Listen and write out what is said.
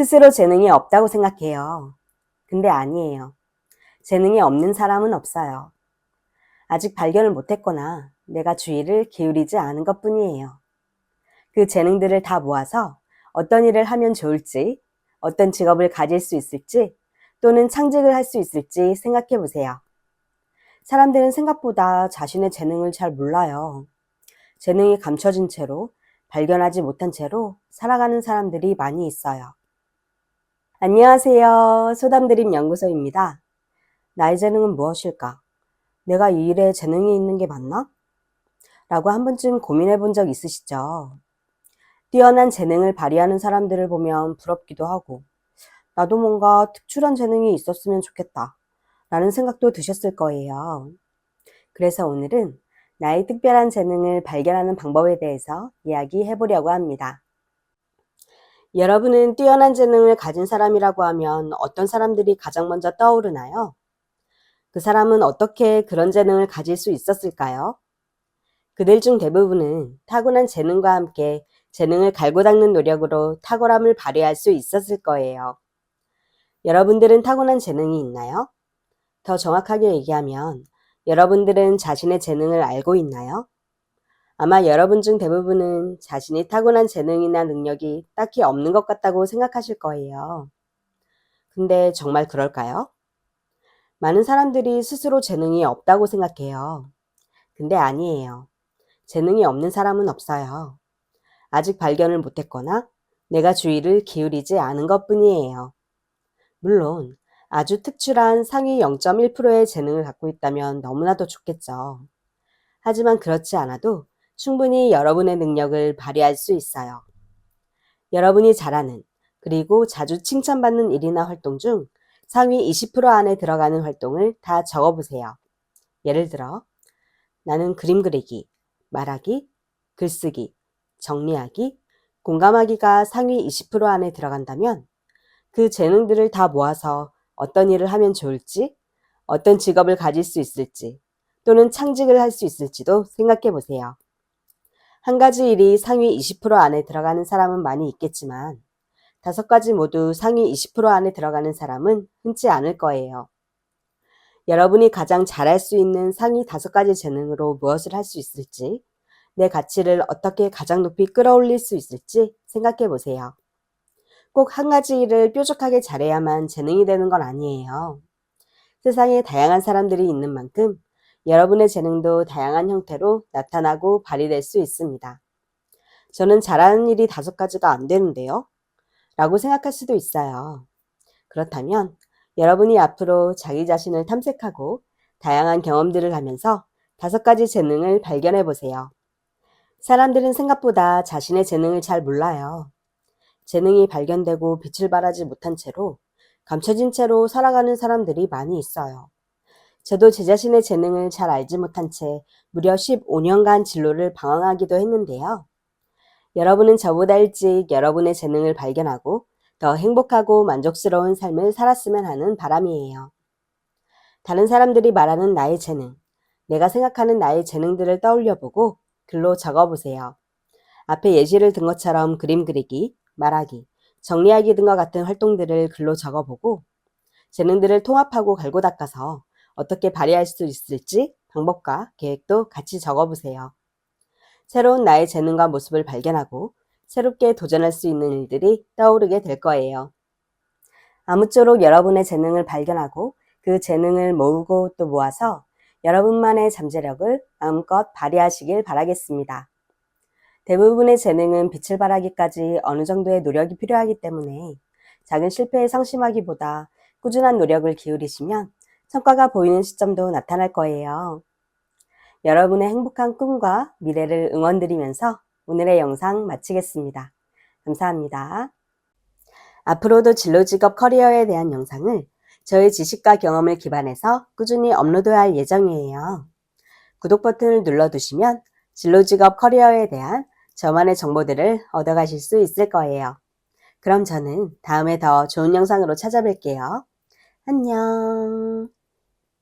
스스로 재능이 없다고 생각해요. 근데 아니에요. 재능이 없는 사람은 없어요. 아직 발견을 못했거나 내가 주의를 기울이지 않은 것 뿐이에요. 그 재능들을 다 모아서 어떤 일을 하면 좋을지, 어떤 직업을 가질 수 있을지, 또는 창직을 할 수 있을지 생각해 보세요. 사람들은 생각보다 자신의 재능을 잘 몰라요. 재능이 감춰진 채로 발견하지 못한 채로 살아가는 사람들이 많이 있어요. 안녕하세요. 소담드림 연구소입니다. 나의 재능은 무엇일까? 내가 이 일에 재능이 있는 게 맞나? 라고 한 번쯤 고민해 본 적 있으시죠? 뛰어난 재능을 발휘하는 사람들을 보면 부럽기도 하고, 나도 뭔가 특출한 재능이 있었으면 좋겠다. 라는 생각도 드셨을 거예요. 그래서 오늘은 나의 특별한 재능을 발견하는 방법에 대해서 이야기해 보려고 합니다. 여러분은 뛰어난 재능을 가진 사람이라고 하면 어떤 사람들이 가장 먼저 떠오르나요? 그 사람은 어떻게 그런 재능을 가질 수 있었을까요? 그들 중 대부분은 타고난 재능과 함께 재능을 갈고 닦는 노력으로 탁월함을 발휘할 수 있었을 거예요. 여러분들은 타고난 재능이 있나요? 더 정확하게 얘기하면 여러분들은 자신의 재능을 알고 있나요? 아마 여러분 중 대부분은 자신이 타고난 재능이나 능력이 딱히 없는 것 같다고 생각하실 거예요. 근데 정말 그럴까요? 많은 사람들이 스스로 재능이 없다고 생각해요. 근데 아니에요. 재능이 없는 사람은 없어요. 아직 발견을 못했거나 내가 주의를 기울이지 않은 것 뿐이에요. 물론 아주 특출한 상위 0.1%의 재능을 갖고 있다면 너무나도 좋겠죠. 하지만 그렇지 않아도 충분히 여러분의 능력을 발휘할 수 있어요. 여러분이 잘하는 그리고 자주 칭찬받는 일이나 활동 중 상위 20% 안에 들어가는 활동을 다 적어보세요. 예를 들어, 나는 그림 그리기, 말하기, 글쓰기, 정리하기, 공감하기가 상위 20% 안에 들어간다면 그 재능들을 다 모아서 어떤 일을 하면 좋을지, 어떤 직업을 가질 수 있을지, 또는 창직을 할 수 있을지도 생각해 보세요. 한 가지 일이 상위 20% 안에 들어가는 사람은 많이 있겠지만, 다섯 가지 모두 상위 20% 안에 들어가는 사람은 흔치 않을 거예요. 여러분이 가장 잘할 수 있는 상위 다섯 가지 재능으로 무엇을 할 수 있을지, 내 가치를 어떻게 가장 높이 끌어올릴 수 있을지 생각해 보세요. 꼭 한 가지 일을 뾰족하게 잘해야만 재능이 되는 건 아니에요. 세상에 다양한 사람들이 있는 만큼 여러분의 재능도 다양한 형태로 나타나고 발휘될 수 있습니다. 저는 잘하는 일이 다섯 가지가 안 되는데요? 라고 생각할 수도 있어요. 그렇다면 여러분이 앞으로 자기 자신을 탐색하고 다양한 경험들을 하면서 다섯 가지 재능을 발견해 보세요. 사람들은 생각보다 자신의 재능을 잘 몰라요. 재능이 발견되고 빛을 발하지 못한 채로 감춰진 채로 살아가는 사람들이 많이 있어요. 저도 제 자신의 재능을 잘 알지 못한 채 무려 15년간 진로를 방황하기도 했는데요. 여러분은 저보다 일찍 여러분의 재능을 발견하고 더 행복하고 만족스러운 삶을 살았으면 하는 바람이에요. 다른 사람들이 말하는 나의 재능, 내가 생각하는 나의 재능들을 떠올려 보고 글로 적어 보세요. 앞에 예시를 든 것처럼 그림 그리기, 말하기, 정리하기 등과 같은 활동들을 글로 적어 보고 재능들을 통합하고 갈고 닦아서 어떻게 발휘할 수 있을지 방법과 계획도 같이 적어 보세요. 새로운 나의 재능과 모습을 발견하고 새롭게 도전할 수 있는 일들이 떠오르게 될 거예요. 아무쪼록 여러분의 재능을 발견하고 그 재능을 모으고 또 모아서 여러분만의 잠재력을 마음껏 발휘하시길 바라겠습니다. 대부분의 재능은 빛을 발하기까지 어느 정도의 노력이 필요하기 때문에 작은 실패에 상심하기보다 꾸준한 노력을 기울이시면 성과가 보이는 시점도 나타날 거예요. 여러분의 행복한 꿈과 미래를 응원드리면서 오늘의 영상 마치겠습니다. 감사합니다. 앞으로도 진로 직업 커리어에 대한 영상을 저의 지식과 경험을 기반해서 꾸준히 업로드할 예정이에요. 구독 버튼을 눌러두시면 진로 직업 커리어에 대한 저만의 정보들을 얻어가실 수 있을 거예요. 그럼 저는 다음에 더 좋은 영상으로 찾아뵐게요. 안녕.